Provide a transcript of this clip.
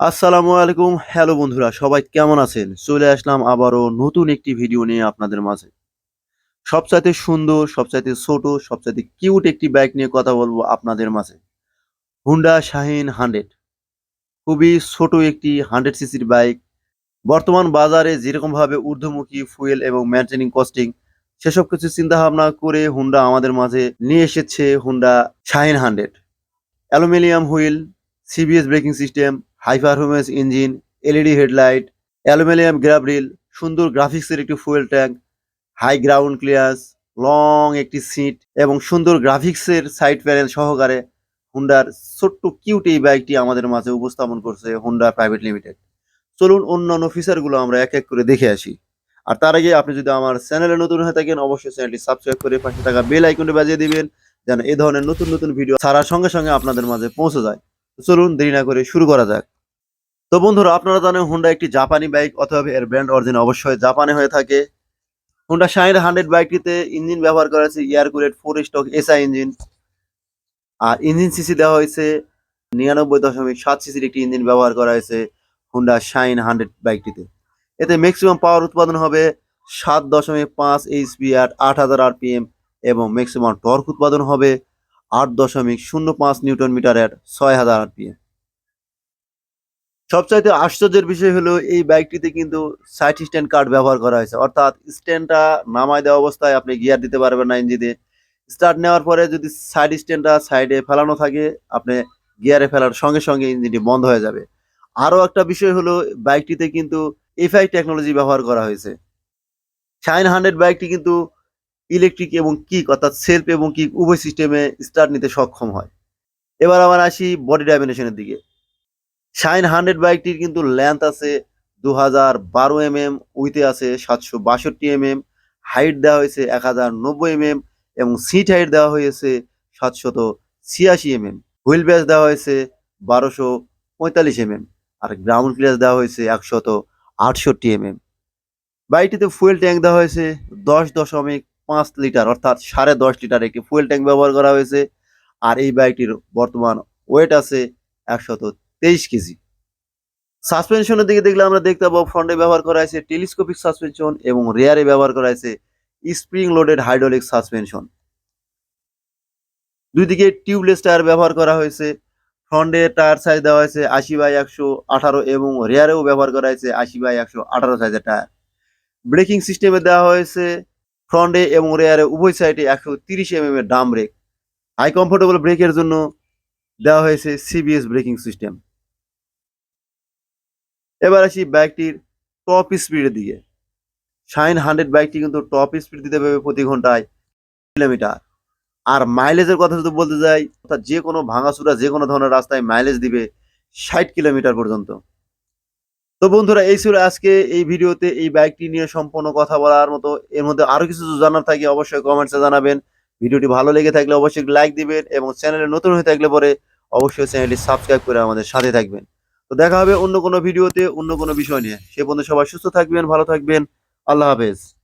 আসসালামু আলাইকুম। হ্যালো বন্ধুরা, সবাই কেমন আছেন? চলে আসলাম আবারও নতুন একটি ভিডিও নিয়ে আপনাদের মাঝে। সবচাইতে সুন্দর, সবচাইতে ছোট, সবচাইতে কিউট একটি বাইক নিয়ে কথা বলব আপনাদের মাঝে। হুন্ডা শাহিন হান্ড্রেড খুবই ছোট একটি হান্ড্রেড সিসির বাইক বর্তমান বাজারে যেরকমভাবে ঊর্ধ্বমুখী ফুয়েল এবং মেনটেনিং কস্টিং সেসব কিছু চিন্তা ভাবনা করে হুন্ডা আমাদের মাঝে নিয়ে এসেছে Honda Shine hundred aluminium wheel CBS braking system high performance engine, LED headlight, aluminium grab rail সুন্দর গ্রাফিক্সের একটি fuel tank, high ground clearance long একটি সিট এবং সুন্দর গ্রাফিক্সের সাইড প্যানেল সহকারে হুন্ডার ছোট্ট কিউট এই বাইকটি আমাদের মাঝে উপস্থাপন করছে হুন্ডা প্রাইভেট লিমিটেড। চলুন অন্যান্য ফিচারগুলো আমরা এক এক করে দেখে আসি। আর তার আগে আপনি যদি আমার চ্যানেলে নতুন হয়ে থাকেন, অবশ্যই চ্যানেলটি সাবস্ক্রাইব করে পাশে থাকা বেল আইকনটি বাজিয়ে দিবেন, যেন এ ধরনের নতুন নতুন ভিডিও ছাড়ার সঙ্গে সঙ্গে আপনাদের মাঝে পৌঁছে যায়। চলুন দেরি না করে শুরু করা যাক। তো বন্ধুরা, আপনারা জানেন হুন্ডা একটি জাপানি বাইক অথবা এর ব্র্যান্ড অরিজিন অবশ্যই জাপানে হয়ে থাকে। হুন্ডা শাইন হান্ড্রেড বাইকটিতে ইঞ্জিন ব্যবহার করা হয়েছে air cooled four stroke SI engine আর ইঞ্জিন সিসি দেওয়া হয়েছে, নিরানব্বই দশমিক সাত সিসির একটি ইঞ্জিন ব্যবহার করা হয়েছে হুন্ডা শাইন হান্ড্রেড বাইকটিতে এতে ম্যাক্সিমাম পাওয়ার উৎপাদন হবে সাত দশমিক পাঁচ এইচপি আট আট হাজার আরপিএম এবং ম্যাক্সিমাম টর্ক উৎপাদন হবে আট দশমিক শূন্য পাঁচ নিউটন মিটারের ছয় হাজার আরপিএম সবচাইতে আশ্চর্যের বিষয় হলো এই বাইকটিতে কিন্তু সাইড স্ট্যান্ড কার্ড ব্যবহার করা হয়েছে। অর্থাৎ স্ট্যান্ডটা নামায় দেওয়া অবস্থায় আপনি গিয়ার দিতে পারবেন না ইঞ্জিনে। স্টার্ট নেওয়ার পরে যদি সাইড স্ট্যান্ডটা সাইডে ফেলানো থাকে, আপনি গিয়ারে ফেলার সঙ্গে সঙ্গে ইঞ্জিনটি বন্ধ হয়ে যাবে। আরও একটা বিষয় হলো বাইকটিতে কিন্তু এফআই টেকনোলজি ব্যবহার করা হয়েছে। শাইন হান্ড্রেড বাইকটি কিন্তু ইলেকট্রিক এবং কিক, অর্থাৎ সেলফ এবং কিক উভয় সিস্টেমে স্টার্ট নিতে সক্ষম হয়। এবার আবার আসি বডি ডাইমেনশনের দিকে। শাইন হান্ড্রেড বাইকটির কিন্তু লেন্থ আছে দু হাজার বারো এম এম উইথে আছে সাতশো বাষট্টি এম এম হাইট দেওয়া হয়েছে এক হাজার নব্বই এম এম এবং সিট হাইট দেওয়া হয়েছে সাতশত ছিয়াশি এম এম হুইল বেস দেওয়া হয়েছে বারোশো পঁয়তাল্লিশ এম এম আর গ্রাউন্ড ক্লিয়ার দেওয়া হয়েছে একশত আটষট্টি এম এম বাইকটিতে ফুয়েল ট্যাঙ্ক দেওয়া হয়েছে দশ দশমিক পাঁচ লিটার অর্থাৎ সাড়ে দশ লিটার একটি ফুয়েল ট্যাঙ্ক ব্যবহার করা হয়েছে। আর এই বাইকটির বর্তমান ওয়েট আছে একশত তেইশ কেজি। সাসপেনশনের দিকে দেখলে আমরা দেখতে পাবো ফ্রন্টে ব্যবহার করা হয়েছে টেলিস্কোপিক সাসপেনশন এবং রেয়ারে ব্যবহার করা হয়েছে স্প্রিং লোডেড হাইড্রোলিক সাসপেনশন দুই দিকে টিউবলেস টায়ার ব্যবহার করা হয়েছে ফ্রন্টে টায়ার সাইজ দেওয়া হয়েছে আশি বাই একশো আঠারো এবং রেয়ারেও ব্যবহার করা হয়েছে আশি বাই একশো আঠারো সাইজের টায়ার ব্রেকিং সিস্টেমে দেওয়া হয়েছে ফ্রন্টে এবং রেয়ারে উভয় সাইডে একশো তিরিশ এম এর ডাম ব্রেক হাই কমফোর্টেবল ব্রেকের জন্য দেওয়া হয়েছে সিবিএস ব্রেকিং সিস্টেম এবার আসি বাইকটির টপ স্পিডের দিকে। শাইন হান্ড্রেড বাইকটি কিন্তু টপ স্পিড দিতে পারবে প্রতি ঘন্টায় কিলোমিটার আর মাইলেজের কথা যদি বলতে যাই, অর্থাৎ যে কোনো ভাঙাচুরা, যে কোনো ধরনের রাস্তায় মাইলেজ দিবে ষাট কিলোমিটার পর্যন্ত। তো বন্ধুরা, এই ছিল আজকে এই ভিডিওতে এই বাইকটি নিয়ে সম্পূর্ণ কথা বলার মতো। এর মধ্যে আরও কিছু জানার থাকে, অবশ্যই কমেন্টসে জানাবেন। ভিডিওটি ভালো লেগে থাকলে অবশ্যই লাইক দিবেন এবং চ্যানেলে নতুন হয়ে থাকলে পরে অবশ্যই চ্যানেলটি সাবস্ক্রাইব করে আমাদের সাথে থাকবেন। তো দেখা হবে অন্য কোনো ভিডিওতে, অন্য কোনো বিষয় নিয়ে। সে পর্যন্ত সবাই সুস্থ থাকবেন, ভালো থাকবেন। আল্লাহ হাফেজ।